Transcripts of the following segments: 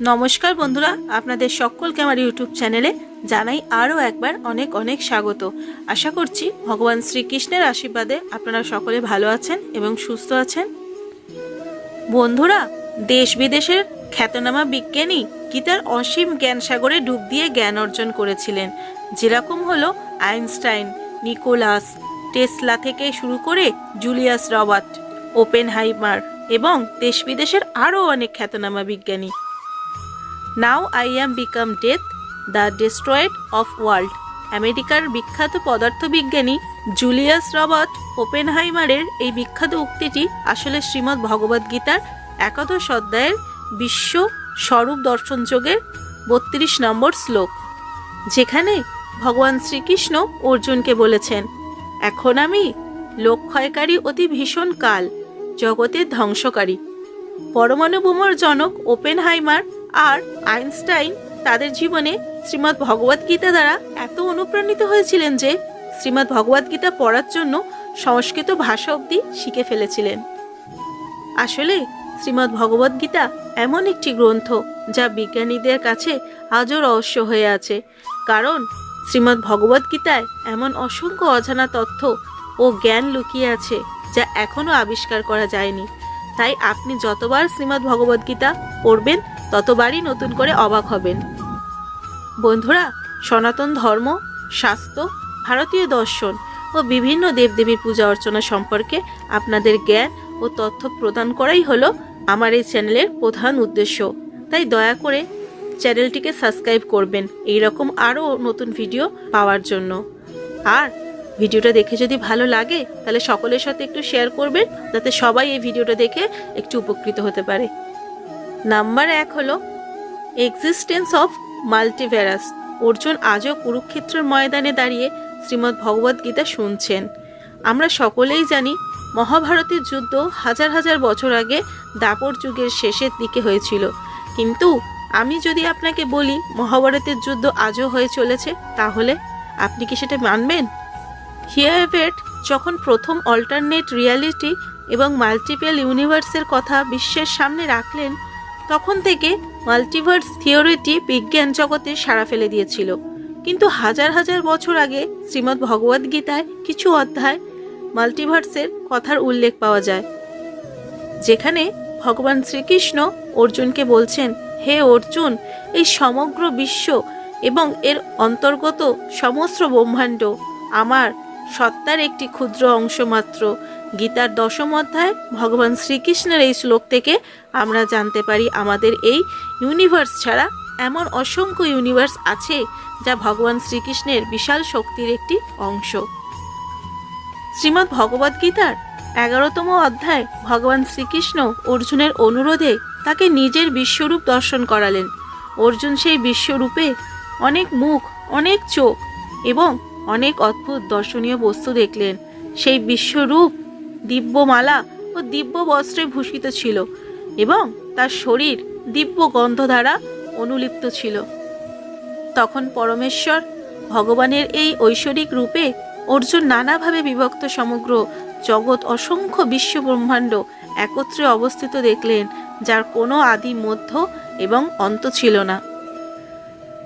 নমস্কার বন্ধুরা, আপনাদের সকলকে আমার ইউটিউব চ্যানেলে জানাই আরও একবার অনেক অনেক স্বাগত। আশা করছি ভগবান শ্রীকৃষ্ণের আশীর্বাদে আপনারা সকলে ভালো আছেন এবং সুস্থ আছেন। বন্ধুরা, দেশ বিদেশের খ্যাতনামা বিজ্ঞানী গীতার অসীম জ্ঞান সাগরে ডুব দিয়ে জ্ঞান অর্জন করেছিলেন। যেরকম হলো আইনস্টাইন, নিকোলাস, টেসলা থেকে শুরু করে জুলিয়াস রবার্ট ওপেন হাইমার এবং দেশ বিদেশের আরও অনেক খ্যাতনামা বিজ্ঞানী। Now I am become death the destroyed of world আমেরিকার বিখ্যাত পদার্থবিজ্ঞানী জুলিয়াস রবার্ট ওপেনহাইমারের এই বিখ্যাত উক্তিটি আসলে শ্রীমদ্ ভগবদ্গীতার একাদশ অধ্যায়ের বিশ্ব স্বরূপ দর্শন যোগের বত্রিশ নম্বর শ্লোক, যেখানে ভগবান শ্রীকৃষ্ণ অর্জুনকে বলেছেন, এখন আমি লোকক্ষয়কারী অতি ভীষণ কাল, জগতের ধ্বংসকারী। পরমাণু বোমার জনক ওপেনহাইমার আর আইনস্টাইন তাদের জীবনে শ্রীমদ্ ভগবদ্গীতা দ্বারা এত অনুপ্রাণিত হয়েছিলেন যে শ্রীমদ্ ভগবদ্গীতা পড়ার জন্য সংস্কৃত ভাষা অবধি শিখে ফেলেছিলেন। আসলে শ্রীমদ্ ভগবদ্গীতা এমন একটি গ্রন্থ যা বিজ্ঞানীদের কাছে আজও রহস্য হয়ে আছে, কারণ শ্রীমদ্ ভগবদ্গীতায় এমন অসংখ্য অজানা তথ্য ও জ্ঞান লুকিয়ে আছে যা এখনও আবিষ্কার করা যায়নি। তাই আপনি যতবার শ্রীমদ্ ভগবদ্গীতা পড়বেন ততবারই নতুন করে অবাক হবেন। বন্ধুরা, সনাতন ধর্ম, স্বাস্থ্য, ভারতীয় দর্শন ও বিভিন্ন দেবদেবীর পূজা অর্চনা সম্পর্কে আপনাদের জ্ঞান ও তথ্য প্রদান করাই হলো আমার এই চ্যানেলের প্রধান উদ্দেশ্য। তাই দয়া করে চ্যানেলটিকে সাবস্ক্রাইব করবেন এই রকম আরও নতুন ভিডিও পাওয়ার জন্য। আর ভিডিওটা দেখে যদি ভালো লাগে, তাহলে সকলের সাথে একটু শেয়ার করবেন, যাতে সবাই এই ভিডিওটা দেখে একটু উপকৃত হতে পারে। নাম্বার এক হলো এক্সিস্টেন্স অফ মাল্টিভেরাস অর্জুন আজও কুরুক্ষেত্রের ময়দানে দাঁড়িয়ে শ্রীমদ্ ভগবদ্গীতা শুনছেন। আমরা সকলেই জানি মহাভারতের যুদ্ধ হাজার হাজার বছর আগে দাপর যুগের শেষের দিকে হয়েছিল। কিন্তু আমি যদি আপনাকে বলি মহাভারতের যুদ্ধ আজও হয়ে চলেছে, তাহলে আপনি কি সেটা মানবেন? হিয়ারভেট যখন প্রথম অল্টারনেট রিয়ালিটি এবং মাল্টিপল ইউনিভার্সের কথা বিশ্বের সামনে রাখলেন তখন থেকে মাল্টিভার্স থিওরিটি বিজ্ঞান জগতে সাড়া ফেলে দিয়েছিল। কিন্তু হাজার হাজার বছর আগে শ্রীমদ্ ভগবদ্গীতায় কিছু অধ্যায় মাল্টিভার্সের কথার উল্লেখ পাওয়া যায়। যেখানে ভগবান শ্রীকৃষ্ণ অর্জুনকে বলছেন, হে অর্জুন, এই সমগ্র বিশ্ব এবং এর অন্তর্গত সমস্ত ব্রহ্মাণ্ড আমার সত্তার একটি ক্ষুদ্র অংশ মাত্র। গীতার দশম অধ্যায় ভগবান শ্রীকৃষ্ণের এই শ্লোক থেকে আমরা জানতে পারি আমাদের এই ইউনিভার্স ছাড়া এমন অসংখ্য ইউনিভার্স আছে যা ভগবান শ্রীকৃষ্ণের বিশাল শক্তির একটি অংশ। শ্রীমদ্ ভগবদ্গীতার এগারোতম অধ্যায় ভগবান শ্রীকৃষ্ণ অর্জুনের অনুরোধে তাকে নিজের বিশ্বরূপ দর্শন করালেন। অর্জুন সেই বিশ্বরূপে অনেক মুখ, অনেক চোখ এবং অনেক অদ্ভুত দর্শনীয় বস্তু দেখলেন। সেই বিশ্বরূপ দিব্যমালা ও দিব্য বস্ত্রে ভূষিত ছিল এবং তার শরীর দিব্য গন্ধ দ্বারা অনুলিপ্ত ছিল। তখন পরমেশ্বর ভগবানের এই ঐশ্বরিক রূপে অর্জুন নানাভাবে বিভক্ত সমগ্র জগৎ অসংখ্য বিশ্ব ব্রহ্মাণ্ড একত্রে অবস্থিত দেখলেন, যার কোনো আদি মধ্য এবং অন্ত ছিল না।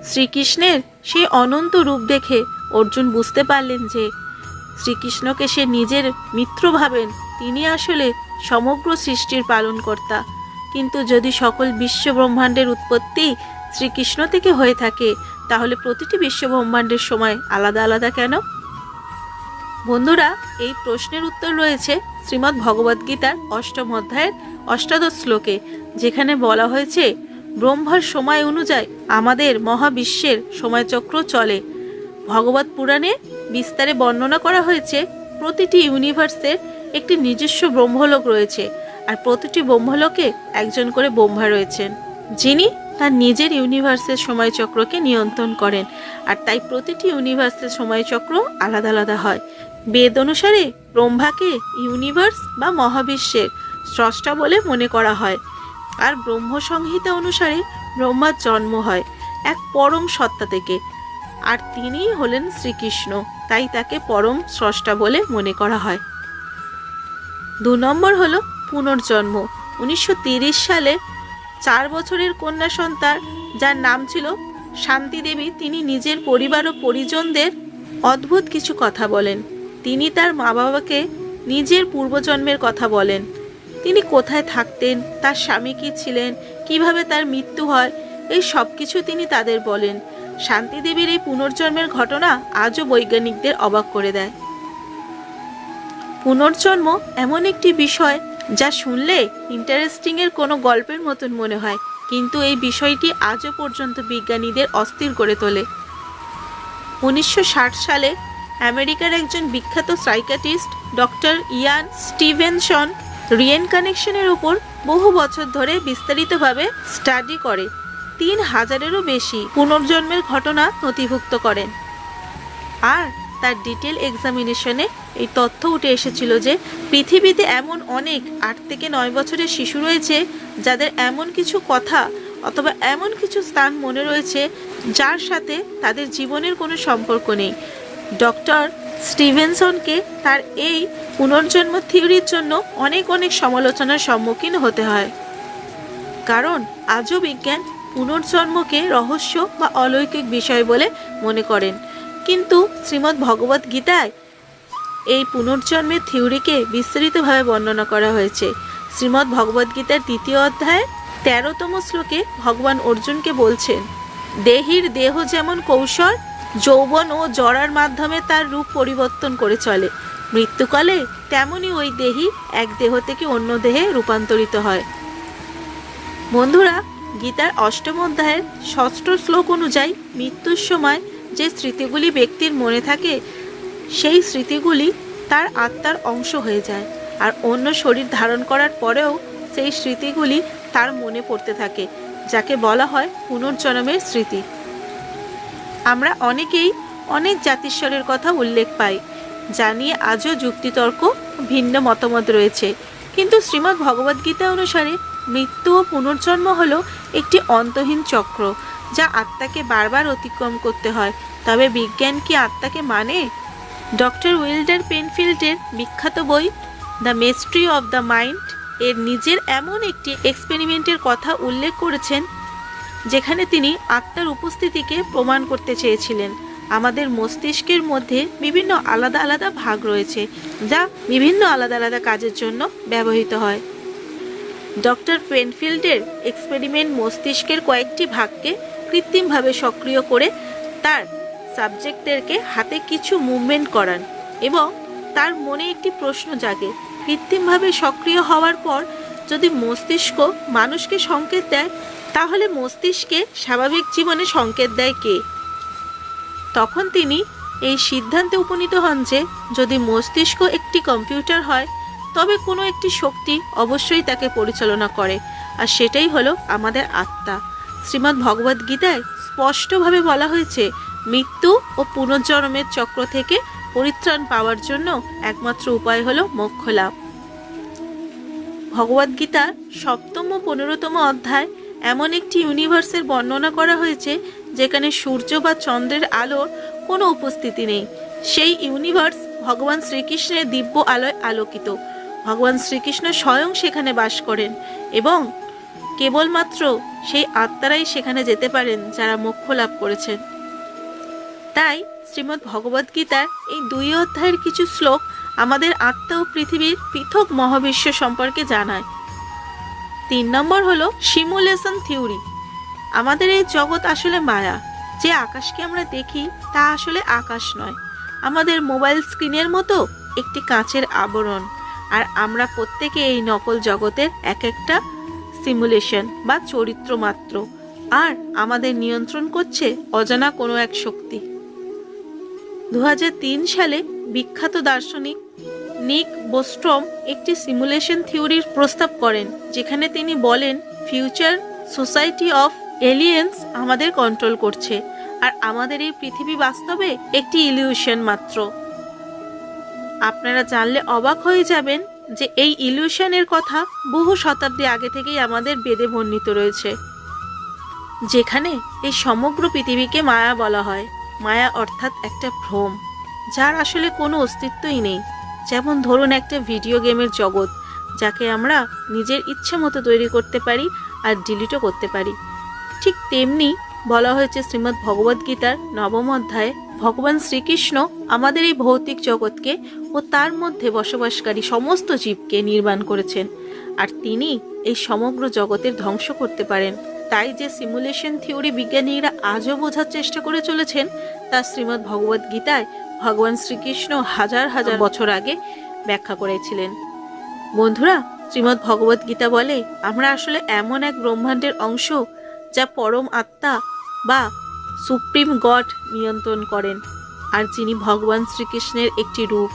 শ্রীকৃষ্ণের সেই অনন্ত রূপ দেখে অর্জুন বুঝতে পারলেন যে শ্রীকৃষ্ণকে সে নিজের মিত্র ভাবেন, তিনি আসলে সমগ্র সৃষ্টির পালনকর্তা। কিন্তু যদি সকল বিশ্ব ব্রহ্মাণ্ডের উৎপত্তি শ্রীকৃষ্ণ থেকে হয়ে থাকে, তাহলে প্রতিটি বিশ্ব ব্রহ্মাণ্ডের সময় আলাদা আলাদা কেন? বন্ধুরা, এই প্রশ্নের উত্তর রয়েছে শ্রীমদ্ ভগবদ্গীতার অষ্টম অধ্যায়ের অষ্টাদশ শ্লোকে, যেখানে বলা হয়েছে, ব্রহ্মার সময় অনুযায়ী আমাদের মহাবিশ্বের সময়চক্র চলে। ভগবত পুরাণে বিস্তারে বর্ণনা করা হয়েছে, প্রতিটি ইউনিভার্সের একটি নিজস্ব ব্রহ্মলোক রয়েছে আর প্রতিটি ব্রহ্মলোকে একজন করে ব্রহ্মা রয়েছেন। যিনি তার নিজের ইউনিভার্সের সময়চক্রকে নিয়ন্ত্রণ করেন আর তাই প্রতিটি ইউনিভার্সের সময়চক্র আলাদা আলাদা হয়। বেদ অনুসারে ব্রহ্মাকে ইউনিভার্স বা মহাবিশ্বের স্রষ্টা বলে মনে করা হয় আর ব্রহ্ম সংহিতা অনুসারে ব্রহ্মার জন্ম হয় এক পরম সত্তা থেকে। আর তিনিই হলেন শ্রীকৃষ্ণ, তাই তাকে পরম স্রষ্টা বলে মনে করা হয়। দু নম্বর হলো পুনর্জন্ম। উনিশশো সালে চার বছরের কন্যা সন্তান, যার নাম ছিল শান্তি দেবী, তিনি নিজের পরিবার ও পরিজনদের অদ্ভুত কিছু কথা বলেন। তিনি তার মা বাবাকে নিজের পূর্বজন্মের কথা বলেন। তিনি কোথায় থাকতেন, তার স্বামী কী ছিলেন, কীভাবে তার মৃত্যু হয়, এই সব কিছু তিনি তাদের বলেন। শান্তি দেবীর এই পুনর্জন্মের ঘটনা আজও বৈজ্ঞানিকদের অবাক করে দেয়। পুনর্জন্ম এমন একটি বিষয় যা শুনলে ইন্টারেস্টিং এর কোনো গল্পের মতন মনে হয়, কিন্তু এই বিষয়টি আজও পর্যন্ত বিজ্ঞানীদের অস্থির করে তোলে। উনিশশো ষাট সালে আমেরিকার একজন বিখ্যাত সাইকাটিস্ট ডক্টর ইয়ান স্টিভেনসন রিয়েন কানেকশনের উপর বহু বছর ধরে বিস্তারিতভাবে স্টাডি করে। তিন হাজারেরও বেশি পুনর্জন্মের ঘটনা নথিভুক্ত করেন। আর তার ডিটেল এক্সামিনেশনে এই তথ্য উঠে এসেছিল যে পৃথিবীতে এমন অনেক আট থেকে নয় বছরের শিশু রয়েছে যাদের এমন কিছু কথা অথবা এমন কিছু স্থান মনে রয়েছে যার সাথে তাদের জীবনের কোনো সম্পর্ক নেই। ডক্টর স্টিভেনসনকে তার এই পুনর্জন্ম থিওরির জন্য অনেক অনেক সমালোচনার সম্মুখীন হতে হয়। কারণ আজও বিজ্ঞান পুনর্জন্মকে রহস্য বা অলৌকিক বিষয় বলে মনে করেন। কিন্তু শ্রীমদ্ ভগবত গীতায় এই পুনর্জন্মের থিওরিকে বিস্তারিতভাবে বর্ণনা করা হয়েছে। শ্রীমদ্ ভগবত গীতার দ্বিতীয় অধ্যায়ে তেরোতম শ্লোকে ভগবান অর্জুনকে বলছেন, দেহির দেহ যেমন কৌশল, যৌবন ও জরার মাধ্যমে তার রূপ পরিবর্তন করে চলে। মৃত্যুকালে তেমনই ওই দেহি এক দেহ থেকে অন্য দেহে রূপান্তরিত হয়। বন্ধুরা গীতার অষ্টম অধ্যায়ের ষষ্ঠ শ্লোক অনুযায়ী মৃত্যুর সময় যে স্মৃতিগুলি ব্যক্তির মনে থাকে, সেই স্মৃতিগুলি তার আত্মার অংশ হয়ে যায় আর অন্য শরীর ধারণ করার পরেও সেই স্মৃতিগুলি তার মনে পড়তে থাকে, যাকে বলা হয় পুনর্জন্মের স্মৃতি। আমরা অনেকেই অনেক জাতিস্বরের কথা উল্লেখ পাই, যা নিয়ে আজও যুক্তিতর্ক, ভিন্ন মতামত রয়েছে। কিন্তু শ্রীমদ্ ভগবদ্গীতা অনুসারে মৃত্যু ও পুনর্জন্ম হলো একটি অন্তহীন চক্র, যা আত্মাকে বারবার অতিক্রম করতে হয়। তবে বিজ্ঞান কি আত্মাকে মানে? ডক্টর উইল্ডার পেনফিল্ডের বিখ্যাত বই, the mystery of the mind, এর নিজের এমন একটি এক্সপেরিমেন্টের কথা উল্লেখ করেছেন, যেখানে তিনি আত্মার উপস্থিতিকে প্রমাণ করতে চেয়েছিলেন। আমাদের মস্তিষ্কের মধ্যে বিভিন্ন আলাদা আলাদা ভাগ রয়েছে, যা বিভিন্ন আলাদা আলাদা কাজের জন্য ব্যবহৃত হয়। ডক্টর পেনফিল্ডের এক্সপেরিমেন্ট মস্তিষ্কের কয়েকটি ভাগকে কৃত্রিমভাবে সক্রিয় করে তার সাবজেক্টদেরকে হাতে কিছু মুভমেন্ট করান এবং তার মনে একটি প্রশ্ন জাগে, কৃত্রিমভাবে সক্রিয় হওয়ার পর যদি মস্তিষ্ক মানুষকে সংকেত দেয়, তাহলে মস্তিষ্কে স্বাভাবিক জীবনে সংকেত দেয় কে? তখন তিনি এই সিদ্ধান্তে উপনীত হন যে যদি মস্তিষ্ক একটি কম্পিউটার হয়, তবে কোনো একটি শক্তি অবশ্যই তাকে পরিচালনা করে, আর সেটাই হলো আমাদের আত্মা। শ্রীমদ্ ভগবদ গীতায় স্পষ্টভাবে বলা হয়েছে, মৃত্যু ও পুনর্জন্মের চক্র থেকে পরিত্রাণ পাওয়ার জন্য একমাত্র উপায় হলো মোক্ষ লাভ। ভগবদ্গীতার সপ্তম ও পনেরোতম অধ্যায় এমন একটি ইউনিভার্সের বর্ণনা করা হয়েছে যেখানে সূর্য বা চন্দ্রের আলোর কোনো উপস্থিতি নেই। সেই ইউনিভার্স ভগবান শ্রীকৃষ্ণের দিব্য আলোয় আলোকিত। ভগবান শ্রীকৃষ্ণ স্বয়ং সেখানে বাস করেন এবং কেবলমাত্র সেই আত্মারাই সেখানে যেতে পারেন যারা মোক্ষ লাভ করেছেন। তাই শ্রীমদ্ ভগবদ্গীতার এই দুই অধ্যায়ের কিছু শ্লোক আমাদের আত্মা ও পৃথিবীর পৃথক মহাবিশ্ব সম্পর্কে জানায়। তিন নম্বর হলো সিমুলেশন থিওরি। আমাদের এই জগৎ আসলে মায়া। যে আকাশকে আমরা দেখি, তা আসলে আকাশ নয়। আমাদের মোবাইল স্ক্রিনের মতো একটি কাঁচের আবরণ। আর আমরা প্রত্যেকে এই নকল জগতের এক একটা সিমুলেশন বা চরিত্র মাত্র। আর আমাদের নিয়ন্ত্রণ করছে অজানা কোনো এক শক্তি। দু হাজার তিন সালে বিখ্যাত দার্শনিক নিক বোস্ট্রম একটি সিমুলেশন থিওরির প্রস্তাব করেন, যেখানে তিনি বলেন ফিউচার সোসাইটি অফ এলিয়েন্স আমাদের কন্ট্রোল করছে, আর আমাদের এই পৃথিবী বাস্তবে একটি ইলিউশন মাত্র। আপনারা জানলে অবাক হয়ে যাবেন যে এই ইলিউশনের কথা বহু শতাব্দী আগে থেকেই আমাদের বেদে বর্ণিত রয়েছে, যেখানে এই সমগ্র পৃথিবীকে মায়া বলা হয়। মায়া অর্থাৎ একটা ভ্রম, যার আসলে কোনো অস্তিত্বই নেই। যেমন ধরুন একটা ভিডিও গেমের জগৎ, যাকে আমরা নিজের ইচ্ছে মতো তৈরি করতে পারি আর ডিলিটও করতে পারি। ঠিক তেমনি বলা হয়েছে শ্রীমদ্ ভগবদ্গীতার নবম অধ্যায়ে, ভগবান শ্রীকৃষ্ণ আমাদের এই ভৌতিক জগৎকে ও তার মধ্যে বসবাসকারী সমস্ত জীবকে নির্মাণ করেছেন। আর তিনি এই সমগ্র জগতের ধ্বংস করতে পারেন। তাই যে সিমুলেশন থিওরি বিজ্ঞানীরা আজও বোঝার চেষ্টা করে চলেছেন, তা শ্রীমদ্ ভগবদ গীতায় ভগবান শ্রীকৃষ্ণ হাজার হাজার বছর আগে ব্যাখ্যা করেছিলেন। বন্ধুরা, শ্রীমদ্ ভগবদ গীতা বলে আমরা আসলে এমন এক ব্রহ্মাণ্ডের অংশ যা পরম আত্মা বা সুপ্রিম গড নিয়ন্ত্রণ করেন, আর যিনি ভগবান শ্রীকৃষ্ণের একটি রূপ।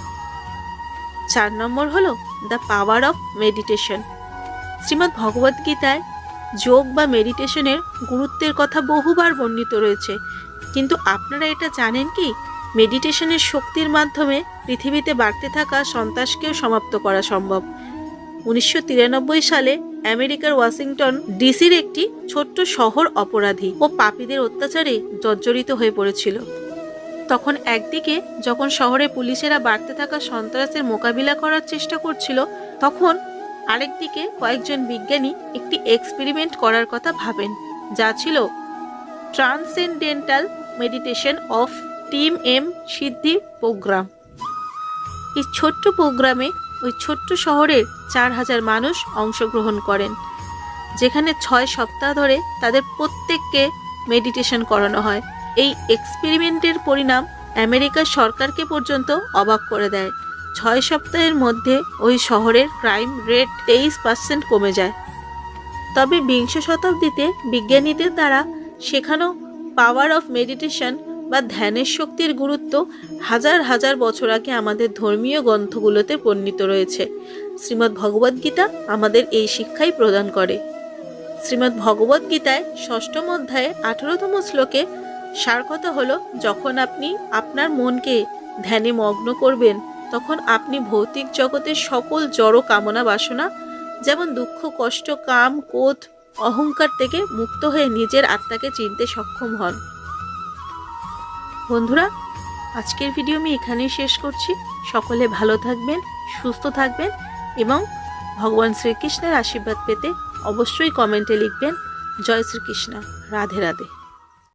চার নম্বর হলো the power of meditation Shrimad Bhagavad গীতায় যোগ বা মেডিটেশনের গুরুত্বের কথা বহুবার বর্ণিত রয়েছে, কিন্তু আপনারা এটা জানেন কি? মেডিটেশনের শক্তির মাধ্যমে পৃথিবীতে বাড়তে থাকা সন্ত্রাসকেও সমাপ্ত করা সম্ভব। উনিশশো তিরানব্বই সালে আমেরিকার ওয়াশিংটন ডিসির একটি ছোট্ট শহর অপরাধী ও পাপীদের অত্যাচারে জর্জরিত হয়ে পড়েছিল। তখন একদিকে যখন শহরে পুলিশেরা বাড়তে থাকা সন্ত্রাসের মোকাবিলা করার চেষ্টা করছিল, তখন আরেকদিকে কয়েকজন বিজ্ঞানী একটি এক্সপেরিমেন্ট করার কথা ভাবেন, যা ছিল transcendental meditation of T M Siddhi program. এই ছোট্ট প্রোগ্রামে ওই ছোট্ট শহরের চার হাজার মানুষ অংশগ্রহণ করেন, যেখানে ছয় সপ্তাহ ধরে তাদের প্রত্যেককে মেডিটেশন করানো হয়। এই এক্সপেরিমেন্টের পরিণাম আমেরিকার সরকারকে পর্যন্ত অবাক করে দেয়। ছয় সপ্তাহের মধ্যে ওই শহরের ক্রাইম রেট তেইশ পার্সেন্ট কমে যায়। তবে বিংশ শতাব্দীতে বিজ্ঞানীদের দ্বারা শেখানো পাওয়ার অফ মেডিটেশন বা ধ্যানের শক্তির গুরুত্ব হাজার হাজার বছর আগে আমাদের ধর্মীয় গ্রন্থগুলোতে বর্ণিত রয়েছে। শ্রীমদ্ ভগবদ্গীতা আমাদের এই শিক্ষাই প্রদান করে। শ্রীমদ্ ভগবদ্গীতায় ষষ্ঠম অধ্যায়ে আঠারোতম শ্লোকে সার কথা হলো, যখন আপনি আপনার মনকে ধ্যানে মগ্ন করবেন, তখন আপনি ভৌতিক জগতের সকল জড় কামনা বাসনা, যেমন দুঃখ, কষ্ট, কাম, ক্রোধ, অহংকার থেকে মুক্ত হয়ে নিজের আত্মাকে চিনতে সক্ষম হন। বন্ধুরা, আজকের ভিডিও আমি এখানেই শেষ করছি। সকলে ভালো থাকবেন, সুস্থ থাকবেন এবং ভগবান শ্রীকৃষ্ণের আশীর্বাদ পেতে অবশ্যই কমেন্টে লিখবেন, জয় শ্রীকৃষ্ণ, রাধে রাধে।